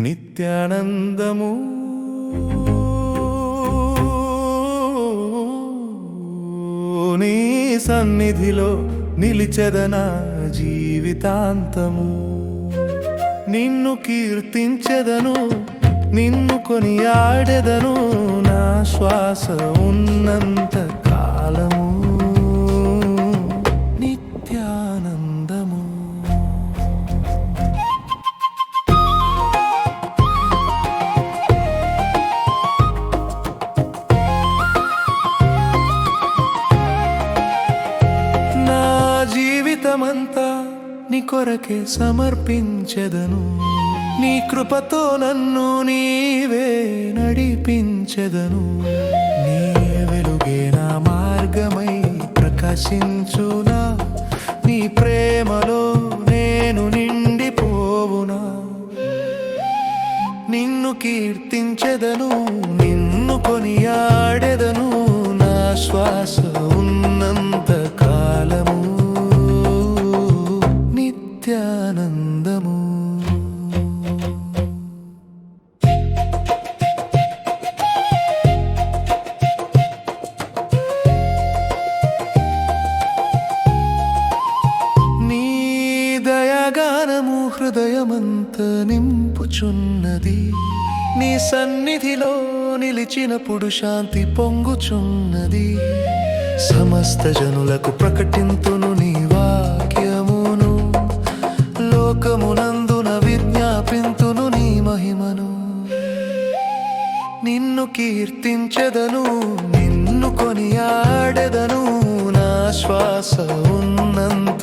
నిత్యానందము. నీ సన్నిధిలో నిలిచెదనా జీవితాంతము. నిన్ను కీర్తించెదను నిన్ను కొనియాడెదను నా శ్వాస ఉన్నంత జీవితమంతా నీ కొరకే సమర్పించెదను. నీ కృపతో నన్ను నీవే నడిపించెదను. నీ వెలుగే నా మార్గమై ప్రకాశించునా. నీ ప్రేమలో నేను నిండిపోవునా. నిన్ను కీర్తించెదను నిన్ను కొనియాడెదను. గానము హృదయమంత నింపుచున్నది. నీ సన్నిధిలో నిలిచినప్పుడు శాంతి పొంగుచున్నది. సమస్త జనులకు ప్రకటింతును నీ వాక్యమును. లోకమునందున విజ్ఞాపింతును నీ మహిమను. నిన్ను కీర్తించెదను నిన్ను కొనియాడెదను. నా శ్వాస ఉన్నంత